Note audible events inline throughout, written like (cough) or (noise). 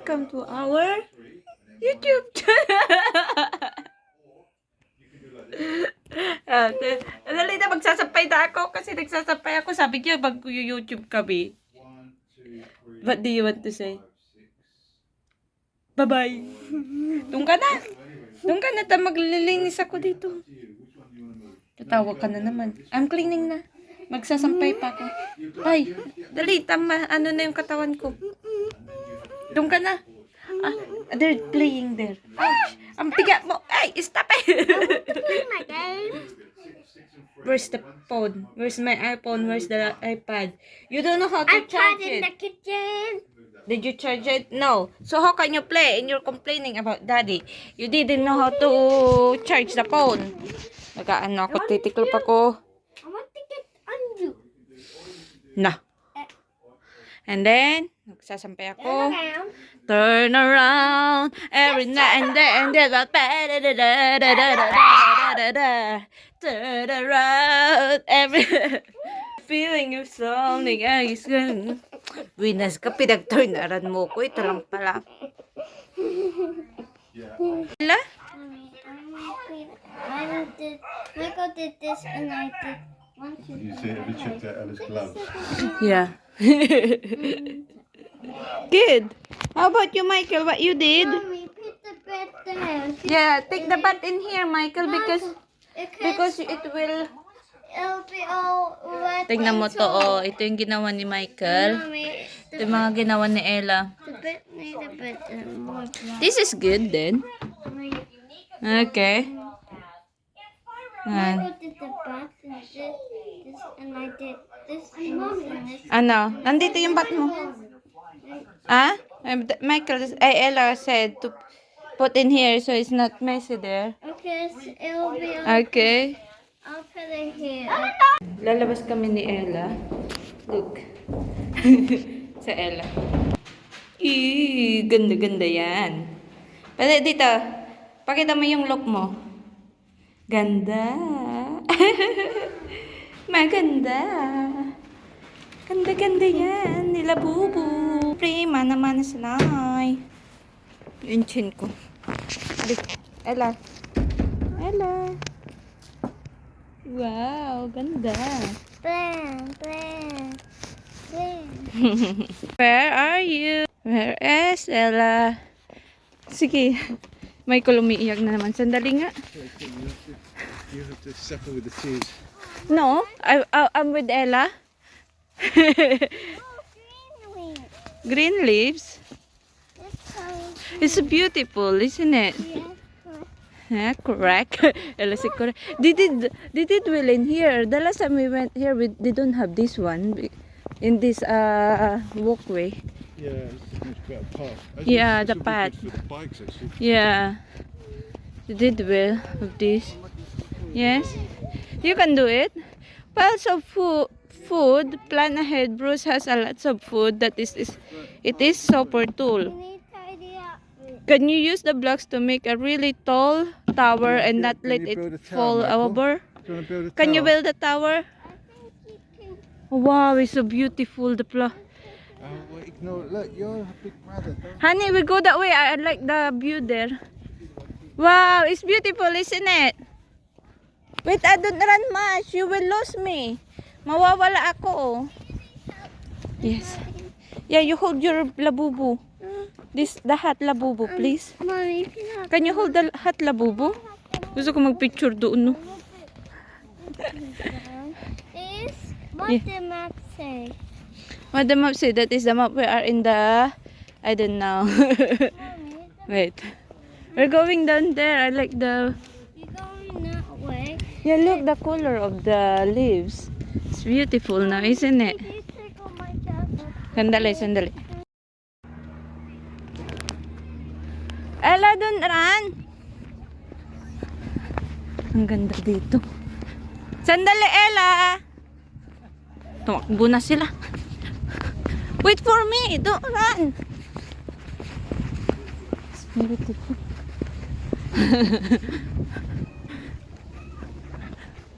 Welcome to our YouTube channel. (laughs) Te- Dali na, magsasapay na ako kasi nagsasapay ako. Sabi niya, mag-YouTube kami. What do you want to say? Bye-bye. Doon ka na. Doon ka na, ta maglilinis ako dito. Tatawag ka na naman. I'm cleaning na. Magsasampay pa ako. Ay, dali, tama. Ano na yung katawan ko? Doon ka na. Ah, they're playing there. Ouch! Ang bigat mo. Ay, stop it! My game. Where's the phone? Where's my iPhone? Where's the iPad? You don't know how to I'm charge in it. the kitchen. Did you charge it? No. So how can you play? And you're complaining about daddy. You didn't know how to charge the phone. Nag-ano ako, titiklop ako. I want to get on you. Na. And then, nagsasampay ako. Around. Turn around every night and then there's a Turn around every feeling of something is good. Winas ka, pinag-turnaran mo ko. Ito lang pala. Mommy, I did. Michael did this, and I did one, two, You see, have you checked out Ella's gloves? Yeah. Good. How about you, Michael? What you did? Mommy, put the bed there. Yeah, take the bath in here, Michael, because because it will it'll be all wet. Tingnan mo to, oh. Ito yung ginawa ni Michael. Mommy, Ito yung mga ginawa ni Ella. the bed need a bit more black. This is good then. Okay. Yan. Michael did the and did this, and I did this and this and this. Ano? Nandito yung bat mo. Ah? Michael, ay Ella said to put in here so it's not messy there. Okay, so it'll be. Okay. I'll put it here. Lalabas kami ni Ella. Look. (laughs) Sa Ella. Eee, ganda-ganda yan. Pwede dito. Pakita mo yung look mo. Ganda. (laughs) Maganda. Ganda-ganda yan. Nila bubu. Prima naman sa nanay. Yung chin ko. Alik. Ella. Ella. Wow, ganda. Bam, (laughs) bam. Where are you? Where is Ella? Sige. Michael umiiyak na naman. Sandali nga. You have to suffer with the tears. No, I, I, I'm with Ella. (laughs) Green leaves. It's beautiful, isn't it? Yeah, correct. Said correct. They did, they did well in here. The last time we went here, we they don't have this one in this uh walkway. Yeah, it's a much better path. Yeah, the path. bikes. Yeah. Did well with this. Yes. You can do it. Piles of food food, plan ahead. Bruce has a lots of food that is, is it is super tool. Can you use the blocks to make a really tall tower and not Can let it fall over? Can you build a tower? Wow, it's so beautiful the pla- Oh, well, ignore. Look, you're a big brother. Honey, we go that way. I I like the view there. Wow, it's beautiful, isn't it? Wait, I don't run much. You will lose me. Mawawala ako. oh. Yes. Yeah, you hold your labubu. This, the hot labubu, please. Can you hold the hot labubu? Gusto ko mag-picture doon, no? this. What Yeah. the map say? What the map say? That is the map we are in the... I don't know. (laughs) Wait. We're going down there. I like the... you're going that way. Yeah, look the color of the leaves. It's beautiful now, isn't it? Sandali, sandali. Ella, dun, ran! Ang ganda dito. Sandali, Ella! Tumakbo na sila. Wait for me! Don't run! It's beautiful.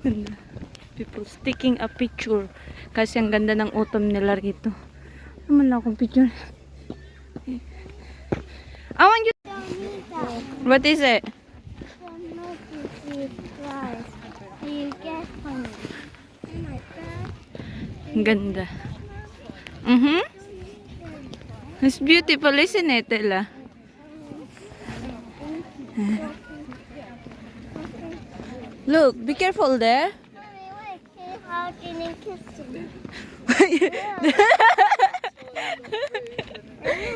Ganda. People taking a picture. Kasi ang ganda ng autumn nila rito. Naman lang akong picture. I want you. What is it? Ganda. Mhm. It's beautiful, isn't it, Ella? Look, be careful there. Mommy, wait. See how can you kiss him?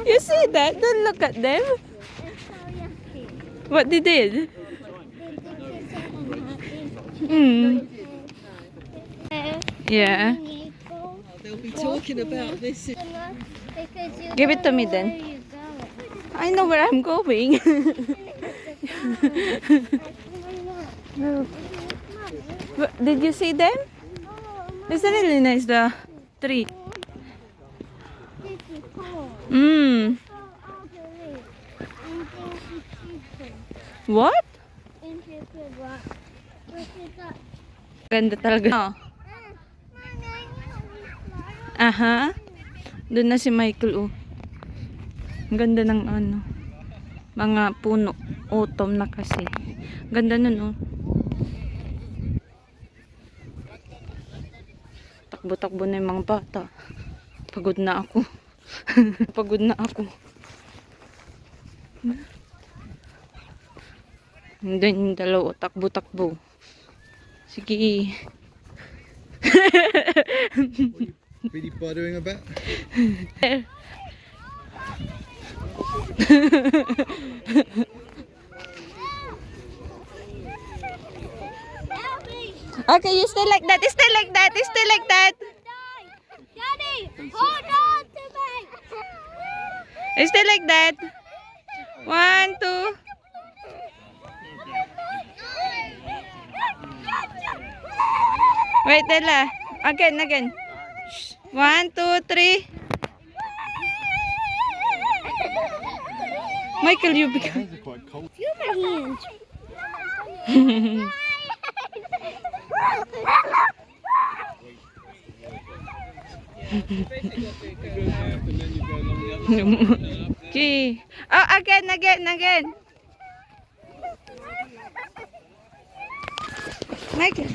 you see that? Don't look at them. It's so yucky. What they did. Did you kiss him and happy? Mm. Uh, Yeah. you go They'll be talking about this. because you Give it to don't me know then. where you're going. I know where I'm going. (laughs) Mommy, But did you see them? It's really nice, the tree. Mm. What? Ganda talaga. Oh. Ah, Aha. Doon na si Michael, oh. Ang ganda ng ano. Mga puno. Autumn na kasi. Ganda nun, oh. Takbo-takbo na yung mga bata. Pagod na ako. (laughs) Pagod na ako. And then yung dalawa, takbo-takbo. Sige. Really bothering about? (laughs) Okay, you stay like that. Stay like that. Stay like that. Daddy, hold on to me. Stay like that. One, two. Wait, Ella. Again, again. One, two, three. Michael, you become... Feel my hands. (laughs) okay. Oh, again, again, again. Michael.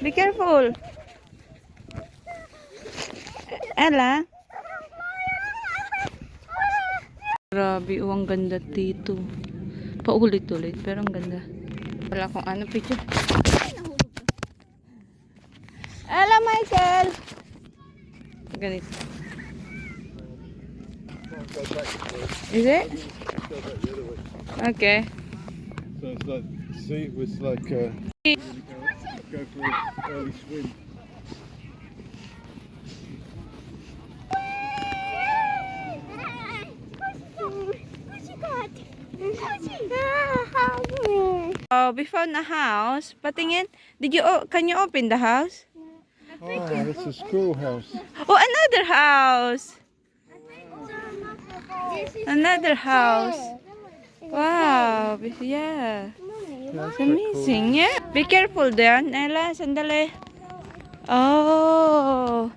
Be careful. Ella. Grabe, oh, ang ganda dito. Paulit-ulit, pero ang ganda. Wala akong ano picture. Ella, Michael! Ganito. Go back to the- Is it? go back the other way. Okay. So it's like, see, it's like, uh, go for an early swim. Oh, we found a house. Patingin. Did you, oh, can you open the house? Oh, it's a schoolhouse. Oh, another house. Another house. Wow. Yeah. It's amazing. Yeah. Be careful there, Ella. Sandali. Oh.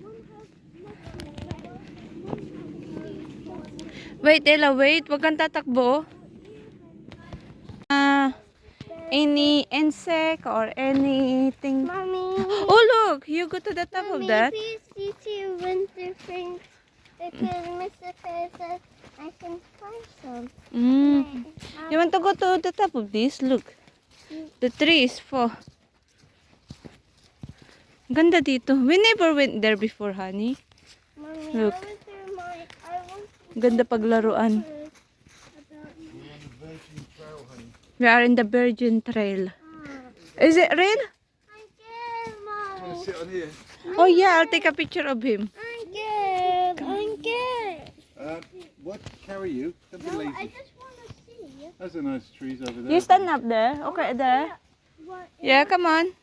Wait, Ella, wait. Huwag kang tatakbo. Ah, any insect or anything. Mommy. Oh, look. You go to the top of Mommy, that. please teach you winter things because Mr. Fair says I can find some. Mm. You want to go to the top of this? Look. The tree is for... Ganda dito. We never went there before, honey. Mommy, Look. I. I Ganda paglaruan. We are in the Virgin Trail. Is it real? I'm good, Want Mommy. to sit on here? Oh yeah, I'll take a picture of him. I'm good. I'm good. Uh, what? Carry you? Don't be No, I just want to see Those are nice trees over there. You stand up there. Okay, there. Yeah, come on.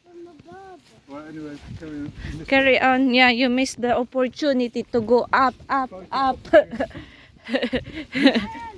Right, anyway, carry on. Carry on. Yeah, you missed the opportunity to go up, up, up. (laughs) (laughs)